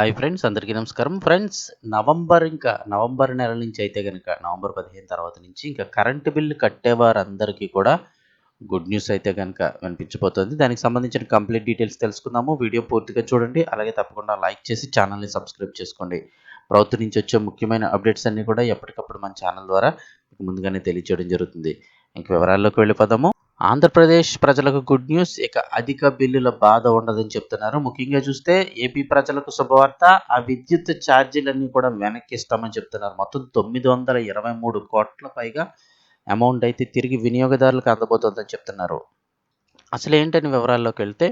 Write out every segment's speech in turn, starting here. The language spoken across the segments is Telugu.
హాయ్ ఫ్రెండ్స్ అందరికీ నమస్కారం. ఫ్రెండ్స్ నవంబర్ ఇంకా నవంబర్ నెల నుంచి అయితే కనుక నవంబర్ పదిహేను తర్వాత నుంచి ఇంకా కరెంటు బిల్లు కట్టేవారందరికీ కూడా గుడ్ న్యూస్ అయితే కనుక వినిపించబోతుంది. దానికి సంబంధించిన కంప్లీట్ డీటెయిల్స్ తెలుసుకుందాము. వీడియో పూర్తిగా చూడండి. అలాగే తప్పకుండా లైక్ చేసి ఛానల్ని సబ్స్క్రైబ్ చేసుకోండి. ప్రభుత్వం నుంచి వచ్చే ముఖ్యమైన అప్డేట్స్ అన్నీ కూడా ఎప్పటికప్పుడు మన ఛానల్ ద్వారా మీకు ముందుగానే తెలియచేయడం జరుగుతుంది. ఇంక వివరాల్లోకి వెళ్ళిపోదాము. ఆంధ్రప్రదేశ్ ప్రజలకు గుడ్ న్యూస్. ఇక అధిక బిల్లుల బాధ ఉండదని చెప్తున్నారు. ముఖ్యంగా చూస్తే ఏపీ ప్రజలకు శుభవార్త. ఆ విద్యుత్ ఛార్జీలన్నీ కూడా వెనక్కి ఇస్తామని చెప్తున్నారు. మొత్తం తొమ్మిది వందల ఇరవై మూడు కోట్ల పైగా అమౌంట్ అయితే తిరిగి వినియోగదారులకు అందబోతుందని చెప్తున్నారు. అసలు ఏంటని వివరాల్లోకి వెళ్తే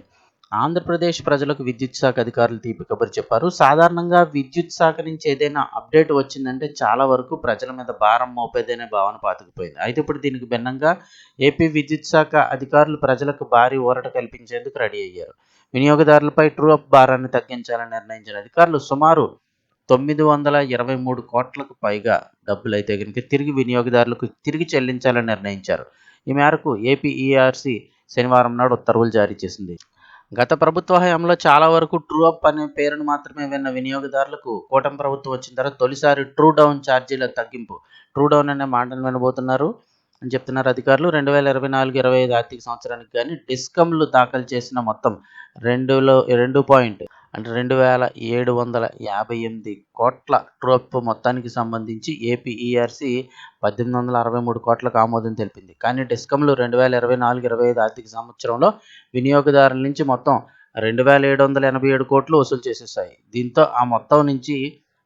ఆంధ్రప్రదేశ్ ప్రజలకు విద్యుత్ శాఖ అధికారులు తీపి కబురు చెప్పారు. సాధారణంగా విద్యుత్ శాఖ నుంచి ఏదైనా అప్డేట్ వచ్చిందంటే చాలా వరకు ప్రజల మీద భారం మోపేదనే భావన పాతుకుపోయింది. అయితే ఇప్పుడు దీనికి భిన్నంగా ఏపీ విద్యుత్ శాఖ అధికారులు ప్రజలకు భారీ ఊరట కల్పించేందుకు రెడీ అయ్యారు. వినియోగదారులపై ట్రూ అప్ భారాన్ని తగ్గించాలని నిర్ణయించిన అధికారులు సుమారు తొమ్మిది వందల ఇరవై మూడు కోట్లకు పైగా డబ్బులు అయితే కనుక తిరిగి వినియోగదారులకు తిరిగి చెల్లించాలని నిర్ణయించారు. ఈ మేరకు ఏపీఈఆర్సీ శనివారం నాడు ఉత్తర్వులు జారీ చేసింది. గత ప్రభుత్వ హయాంలో చాలా వరకు ట్రూ అప్ అనే పేరును మాత్రమే విన్న వినియోగదారులకు కూటమి ప్రభుత్వం వచ్చిన తర్వాత తొలిసారి ట్రూ డౌన్ ఛార్జీల తగ్గింపు. ట్రూ డౌన్ అనే మాటను వినబోతున్నారు. అని చెప్తున్నారు అధికారులు. రెండు వేల ఇరవై నాలుగు ఇరవై ఐదు ఆర్థిక సంవత్సరానికి కానీ డిస్కమ్లు దాఖలు చేసిన మొత్తం రెండులో రెండు పాయింట్ అంటే రెండు వేల ఏడు వందల యాభై ఎనిమిది కోట్ల ట్రోప్ మొత్తానికి సంబంధించి ఏపీఈఆర్సి పద్దెనిమిది వందల అరవై మూడు కోట్లకు ఆమోదం తెలిపింది. కానీ డిస్కమ్లు రెండు వేల ఇరవై నాలుగు ఇరవై ఐదు ఆర్థిక సంవత్సరంలో వినియోగదారుల నుంచి మొత్తం రెండు వేల ఏడు వందల ఎనభై ఏడు కోట్లు వసూలు చేసేసాయి. దీంతో ఆ మొత్తం నుంచి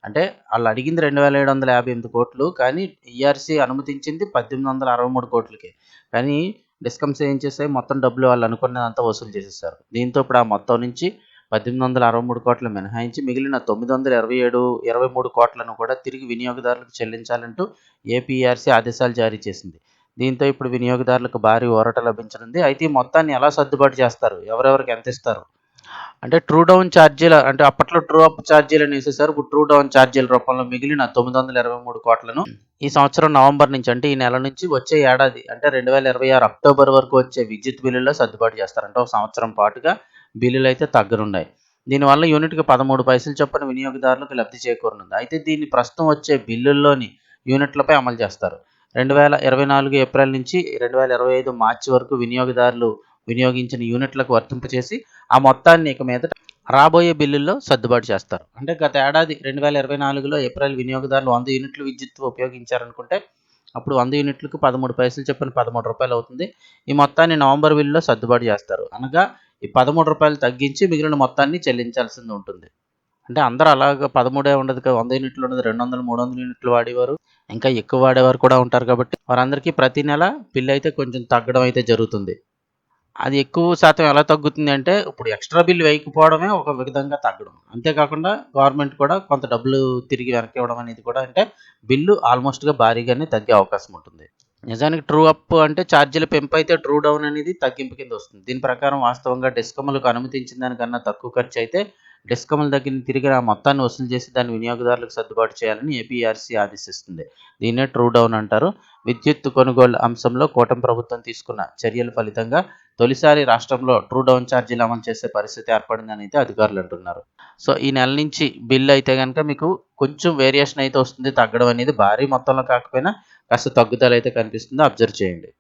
అంటే వాళ్ళు అడిగింది రెండు వేల ఏడు వందల యాభై ఎనిమిది కోట్లు కానీ ఈఆర్సీ అనుమతించింది పద్దెనిమిది వందల అరవై మూడు కోట్లకి. కానీ డిస్కమ్స్ ఏం చేసాయి మొత్తం డబ్బులు వాళ్ళు అనుకున్నదంతా వసూలు చేసేసారు. దీంతో ఇప్పుడు ఆ మొత్తం నుంచి పద్దెనిమిది వందల అరవై మూడు కోట్లు మినహాయించి మిగిలిన తొమ్మిది వందల ఇరవై ఏడు ఇరవై మూడు కోట్లను కూడా తిరిగి వినియోగదారులకు చెల్లించాలంటూ ఏపీఆర్సీ ఆదేశాలు జారీ చేసింది. దీంతో ఇప్పుడు వినియోగదారులకు భారీ ఊరట లభించనుంది. అయితే ఈ మొత్తాన్ని ఎలా సర్దుబాటు చేస్తారు? ఎవరెవరికి ఎంత ఇస్తారు? అంటే ట్రూ డౌన్ ఛార్జీల అంటే అప్పట్లో ట్రూ అప్ ఛార్జీలను వేసేసారు. ఇప్పుడు ట్రూ డౌన్ ఛార్జీల రూపంలో మిగిలిన తొమ్మిది వందల ఇరవై మూడు కోట్లను ఈ సంవత్సరం నవంబర్ నుంచి అంటే ఈ నెల నుంచి వచ్చే ఏడాది అంటే రెండు వేల ఇరవై ఆరు అక్టోబర్ వరకు వచ్చే విద్యుత్ బిల్లుల్లో సర్దుబాటు చేస్తారు. అంటే ఒక సంవత్సరం పాటుగా బిల్లులు అయితే తగ్గనున్నాయి. దీనివల్ల యూనిట్కి పదమూడు పైసలు చొప్పున వినియోగదారులకు లబ్ధి చేకూరనుంది. అయితే దీన్ని ప్రస్తుతం వచ్చే బిల్లుల్లోని యూనిట్లపై అమలు చేస్తారు. రెండు వేల ఇరవై నాలుగు ఏప్రిల్ నుంచి రెండు వేల ఇరవై ఐదు మార్చి వరకు వినియోగదారులు వినియోగించిన యూనిట్లకు వర్తింపచేసి ఆ మొత్తాన్ని ఇక మీద రాబోయే బిల్లుల్లో సర్దుబాటు చేస్తారు. అంటే గత ఏడాది రెండు వేల ఇరవై నాలుగులో ఏప్రిల్ వినియోగదారులు వంద యూనిట్లు విద్యుత్ ఉపయోగించారనుకుంటే అప్పుడు వంద యూనిట్లకు పదమూడు పైసలు చెప్పిన పదమూడు రూపాయలు అవుతుంది. ఈ మొత్తాన్ని నవంబర్ బిల్లులో సర్దుబాటు చేస్తారు. అనగా ఈ పదమూడు రూపాయలు తగ్గించి మిగిలిన మొత్తాన్ని చెల్లించాల్సింది ఉంటుంది. అంటే అందరూ అలాగ పదమూడే ఉండదు కదా వంద యూనిట్లు ఉండదు రెండు వందలు మూడు వందల యూనిట్లు వాడేవారు. ఇంకా ఎక్కువ వాడేవారు కూడా ఉంటారు కాబట్టి వారందరికీ ప్రతి నెల బిల్లు అయితే కొంచెం తగ్గడం అయితే జరుగుతుంది. అది ఎక్కువ శాతం ఎలా తగ్గుతుంది అంటే ఇప్పుడు ఎక్స్ట్రా బిల్ వేయకపోవడమే ఒక విధంగా తగ్గడం. అంతేకాకుండా గవర్నమెంట్ కూడా కొంత డబ్బులు తిరిగి వెనక్కి ఇవ్వడం అనేది కూడా అంటే బిల్లు ఆల్మోస్ట్గా భారీగానే తగ్గే అవకాశం ఉంటుంది. నిజానికి ట్రూ అప్ అంటే ఛార్జీల పెంపు అయితే ట్రూ డౌన్ అనేది తగ్గింపు కింద వస్తుంది. దీని ప్రకారం వాస్తవంగా డిస్కమ్లకు అనుమతించిన దానికన్నా తక్కువ ఖర్చు అయితే డిస్కమ్ల దగ్గర తిరిగి ఆ మొత్తాన్ని వసూలు చేసి దాన్ని వినియోగదారులకు సర్దుబాటు చేయాలని ఏపీఆర్సీ ఆదేశిస్తుంది. దీన్నే ట్రూ డౌన్ అంటారు. విద్యుత్ కొనుగోలు అంశంలో కూటమి ప్రభుత్వం తీసుకున్న చర్యల ఫలితంగా తొలిసారి రాష్ట్రంలో ట్రూ డౌన్ ఛార్జీలు అమలు చేసే పరిస్థితి ఏర్పడిందని అయితే అధికారులు అంటున్నారు. సో ఈ నెల నుంచి బిల్ అయితే కనుక మీకు కొంచెం వేరియేషన్ అయితే వస్తుంది. తగ్గడం అనేది భారీ మొత్తంలో కాకపోయినా కాస్త తగ్గుదల అయితే కనిపిస్తుంది. అబ్జర్వ్ చేయండి.